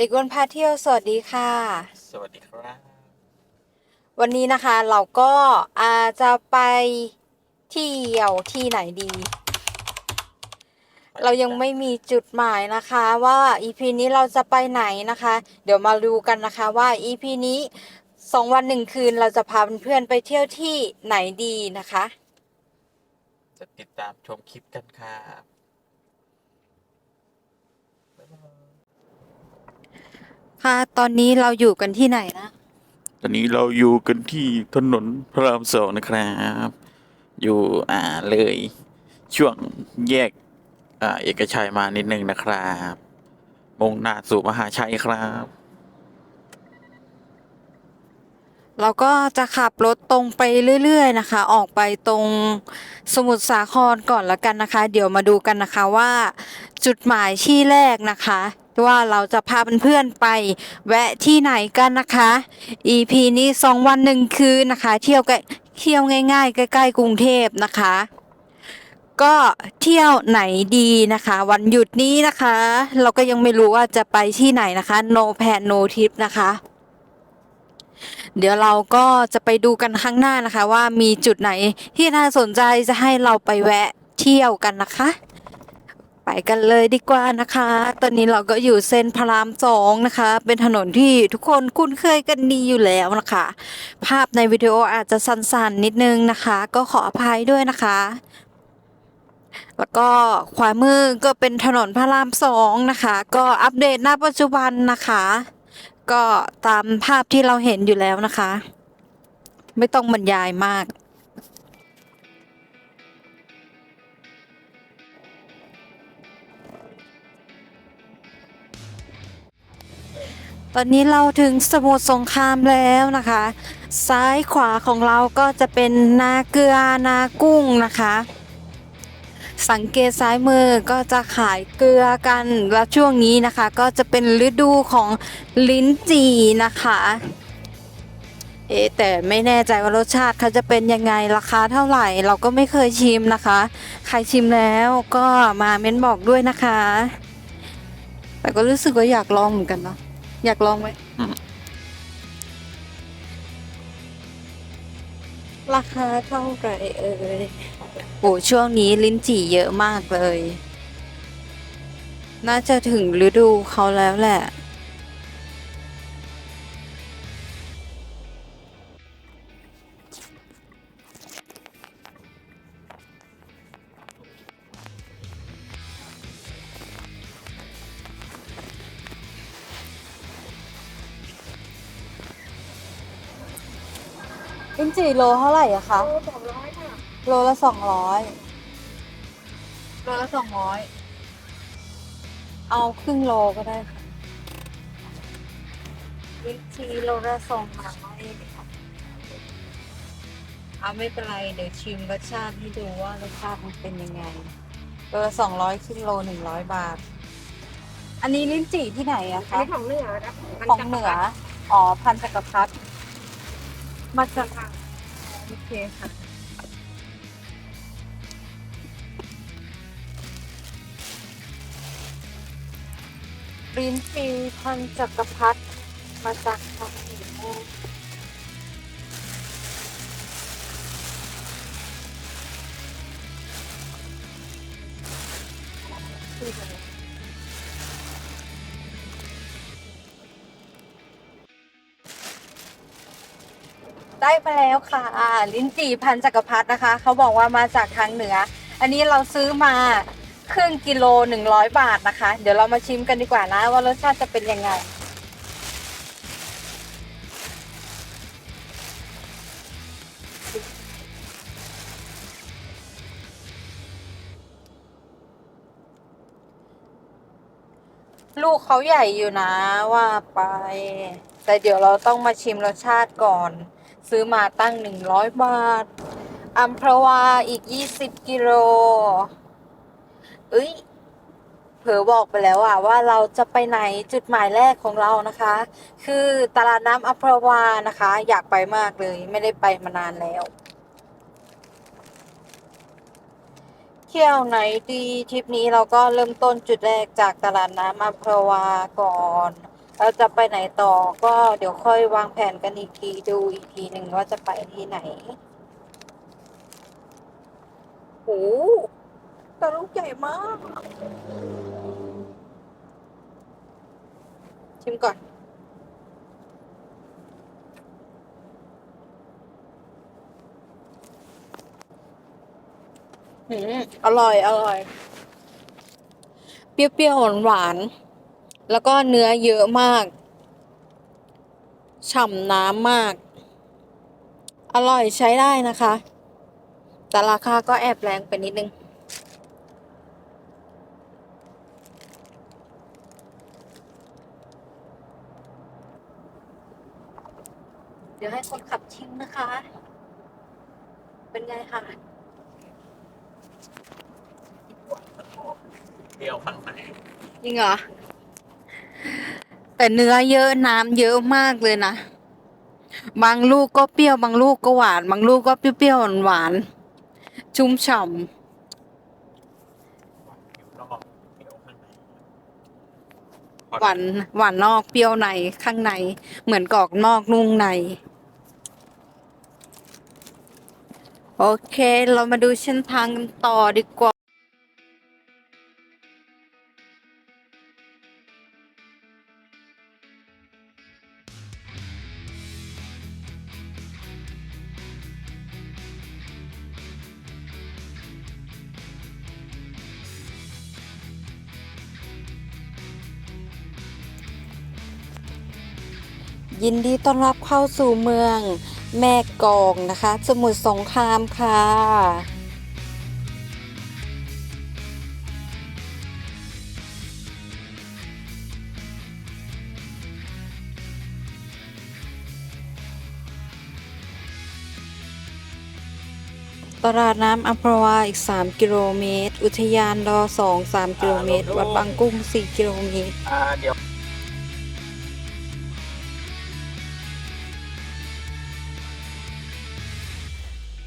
เด็กอ้วนพาเที่ยวสวัสดีค่ะ สวัสดีครับ วันนี้นะคะเราก็อาจจะไปเที่ยวที่ไหนดี เรายังไม่มีจุดหมายนะคะว่า EP นี้เราจะไปไหนนะคะ เดี๋ยวมาดูกันนะคะว่า EP นี้สองวันหนึ่งคืนเราจะพาเพื่อนๆไปเที่ยวที่ไหนดีนะคะ จะติดตามชมคลิปกันครับบ๊ายบาย ค่ะ ตอนนี้เราอยู่กันที่ไหนนะ ตอนนี้เราอยู่กันที่ถนนพระรามสองนะครับ อยู่อ่าเลยช่วงแยกอ่าเอกชัยมานิดนึงนะครับมุ่งหน้าสู่มหาชัยครับ เราก็จะขับรถตรงไปเรื่อย ๆ นะคะ ออกไปตรงสมุทรสาครก่อนละกันนะคะ เดี๋ยวมาดูกันนะคะว่า จุดหมายที่แรกนะคะ ว่าเราจะพาเพื่อนๆไป แวะที่ไหนกันนะคะ EP นี้สองวันหนึ่งคืนนะคะ เที่ยวใกล้เที่ยวง่ายๆ ใกล้ๆกรุงเทพนะคะ ก็เที่ยวไหนดีนะคะ วันหยุดนี้นะคะ เราก็ยังไม่รู้ว่าจะไปที่ไหนนะคะ no plan no trip นะคะเดี๋ยวเราก็จะไปดูกันข้างหน้านะคะ ว่ามีจุดไหนที่น่าสนใจจะให้เราไปแวะเที่ยวกันนะคะ ไปกันเลยดีกว่านะคะ ตอนนี้เราก็อยู่เส้นพระรามสองนะคะ เป็นถนนที่ทุกคนคุ้นเคยกันดีอยู่แล้วนะคะ ภาพในวิดีโออาจจะสั้นๆนิดนึงนะคะ ก็ขออภัยด้วยนะคะ แล้วก็ขวามือก็เป็นถนนพระรามสองนะคะ ก็อัปเดตณปัจจุบันนะคะ ก็ตามภาพที่เราเห็นอยู่แล้วนะคะ ไม่ต้องบรรยายมาก ตอนนี้เราถึงสมุทรสงครามแล้วนะคะ ซ้ายขวาของเราก็จะเป็นนาเกลือนากุ้งนะคะ สังเกตซ้ายมือก็จะขายเกลือกันและช่วงนี้นะคะ ก็จะเป็นฤดูของลิ้นจี่นะคะเอแต่ไม่แน่ใจว่ารสชาติเขาจะเป็นยังไงราคาเท่าไหร่ เราก็ไม่เคยชิมนะคะ ใครชิมแล้วก็มาเม้นบอกด้วยนะคะ แต่ก็รู้สึกว่าอยากลองเหมือนกันเนาะ อยากลองไหมอืมราคาเท่าไหร่เอ่ยโอ้ช่วงนี้ลิ้นจี่เยอะมากเลย น่าจะถึงฤดูเขาแล้วแหละ ลิ้นจี่โลเท่าไหร่อะคะ โลสองร้อยค่ะโลละสองร้อย โลละสองร้อย เอาครึ่งโลก็ได้ค่ะ ลิ้นจี่โลละสองร้อยเอาไม่เป็นไร เดี๋ยวชิมรสชาติให้ดูว่ารสชาติมันเป็นยังไง โลละสองร้อยครึ่งโลหนึ่งร้อยบาท อันนี้ลิ้นจี่ที่ไหนอะอันคะ นี้ของเหนือนะของเหนือ อ๋อ พันจักรพรรดิ มาจากโอเคค่ะ รินจี่พันจักรพัฒมาจากค่ะ ได้มาแล้วค่ะลิ้นจี่พันจักรพรรดินะคะ เขาบอกว่ามาจากทางเหนือ อันนี้เราซื้อมาครึ่งกิโลหนึ่งร้อยบาทนะคะ เดี๋ยวเรามาชิมกันดีกว่านะ ว่ารสชาติจะเป็นยังไง ลูกเขาใหญ่อยู่นะว่าไป แต่เดี๋ยวเราต้องมาชิมรสชาติก่อน ซื้อมาตั้งหนึ่งร้อยบาท อัมพรวาอีกยี่สิบกิโลเอ้ย เผลอบอกไปแล้วอะว่าเราจะไปไหนจุดหมายแรกของเรานะคะ คือตลาดน้ำอัมพรวานะคะ อยากไปมากเลยไม่ได้ไปมานานแล้ว เที่ยวไหนดีทริปนี้เราก็เริ่มต้นจุดแรกจากตลาดน้ำอัมพรวาก่อน เราจะไปไหนต่อก็เดี๋ยวค่อยวางแผนกันอีกทีดูอีกทีหนึ่งว่าจะไปที่ไหนโหต่ลูกใหญ่มาก ชิมก่อน อืม อร่อย อร่อย เปรี้ยวๆ หวานๆ แล้วก็เนื้อเยอะมาก ฉ่ำน้ำมาก อร่อยใช้ได้นะคะ แต่ราคาก็แอบแรงไปนิดนึง เดี๋ยวให้คนขับชิมนะคะ เป็นไงคะเดียวข้างในจริงเหรอ แต่เนื้อเยอะน้ำเยอะมากเลยนะ บางลูกก็เปรี้ยว บางลูกก็หวาน บางลูกก็เปรี้ยวหวาน ชุ่มฉ่ำหวานหวานนอกเปรี้ยวในข้างใน เหมือนกรอกนอกนุ่งใน โอเค เรามาดูเส้นทางกันต่อดีกว่า ยินดีต้อนรับเข้าสู่เมืองแม่กลองนะคะ สมุทรสงครามค่ะตลาดน้ำอัมพวาอีก 3 กิโลเมตร อุทยานรอ2 3 กิโลเมตร วัดบางกุ้ง 4 กิโลเมตร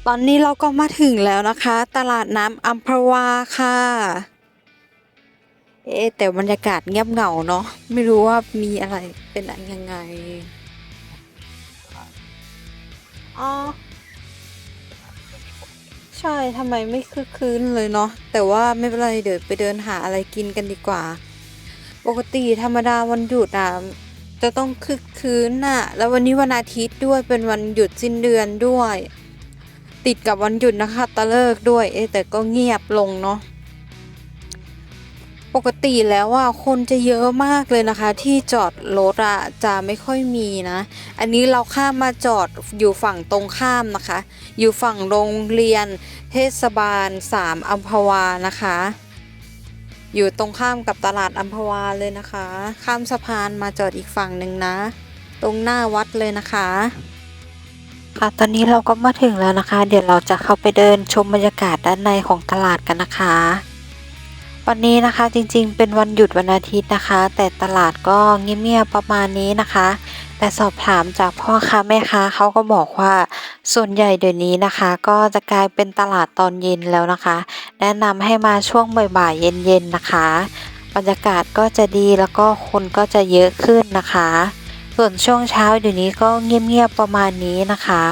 ตอนนี้เราก็มาถึงแล้วนะคะ ตลาดน้ำอัมพวาค่ะ เอ๊แต่บรรยากาศเงียบเหงาเนาะไม่รู้ว่ามีอะไรเป็นอะไรยังไงอ๋อใช่ทำไมไม่คึกคืนเลยเนาะแต่ว่าไม่เป็นไรเดี๋ยวไปเดินหาอะไรกินกันดีกว่า ปกติธรรมดาวันหยุดอะจะต้องคึกคืนน่ะ แล้ววันนี้วันอาทิตย์ด้วยเป็นวันหยุดสิ้นเดือนด้วย ติดกับวันหยุดนะคะตะเลิกด้วยเอแต่ก็เงียบลงเนาะปกติแล้วว่าคนจะเยอะมากเลยนะคะ ที่จอดรถอะจะไม่ค่อยมีนะ อันนี้เราข้ามมาจอดอยู่ฝั่งตรงข้ามนะคะ อยู่ฝั่งโรงเรียน เทศบาลสามอัมพวานะคะ อยู่ตรงข้ามกับตลาดอัมพวาเลยนะคะ ข้ามสะพานมาจอดอีกฝั่งหนึ่งนะ ตรงหน้าวัดเลยนะคะ ค่ะตอนนี้เราก็มาถึงแล้วนะคะ เดี๋ยวเราจะเข้าไปเดินชมบรรยากาศด้านในของตลาดกันนะคะ วันนี้นะคะจริงๆ เป็นวันหยุดวันอาทิตย์นะคะ แต่ตลาดก็เงียบๆประมาณนี้นะคะ แต่สอบถามจากพ่อค้าแม่ค้าเขาก็บอกว่าส่วนใหญ่เดี๋ยวนี้นะคะ ก็จะกลายเป็นตลาดตอนเย็นแล้วนะคะ แนะนำให้มาช่วงบ่ายๆเย็นๆนะคะ บรรยากาศก็จะดีแล้วก็คนก็จะเยอะขึ้นนะคะ ส่วนช่วงเช้าเดี๋ยวนี้ก็เงียบๆประมาณนี้นะคะ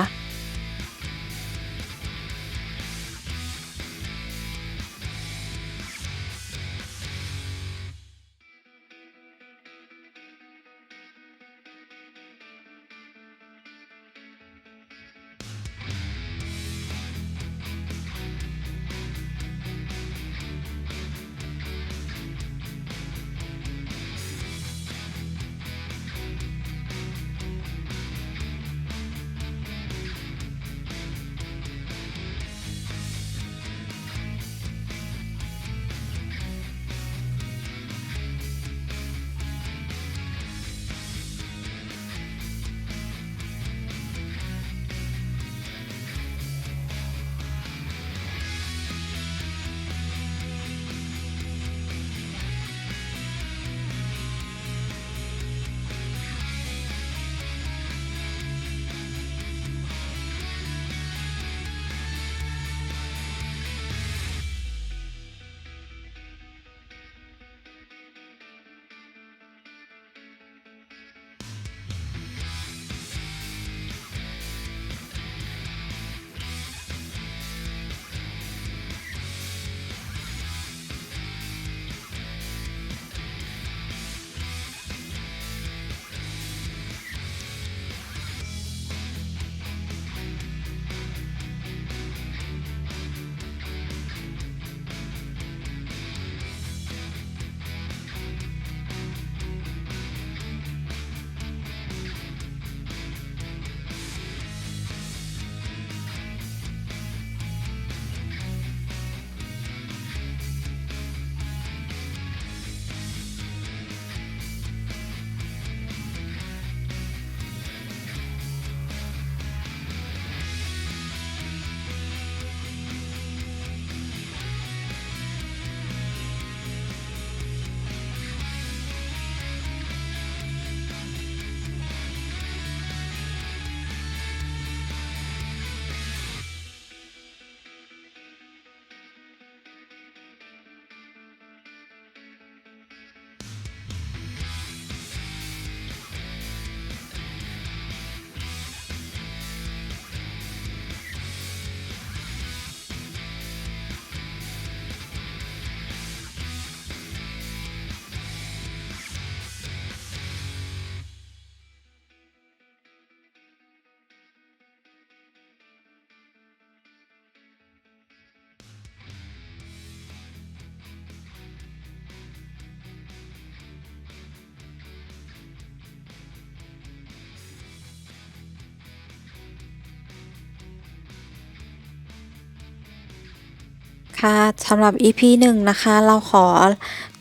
ค่ะสำหรับ EP หนึ่งนะคะ เราขอ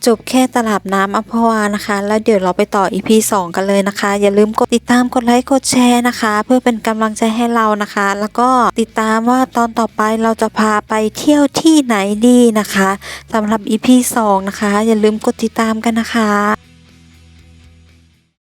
จบแค่ตลาดน้ำอัมพวานะคะ แล้วเดี๋ยวเราไปต่อ EP 2 กันเลยนะคะ อย่าลืมกดติดตามกดไลค์กดแชร์นะคะ เพื่อเป็นกำลังใจให้เรานะคะ แล้วก็ติดตามว่าตอนต่อไปเราจะพาไปเที่ยวที่ไหนดีนะคะสำหรับ EP 2 นะคะ อย่าลืมกดติดตามกันนะคะ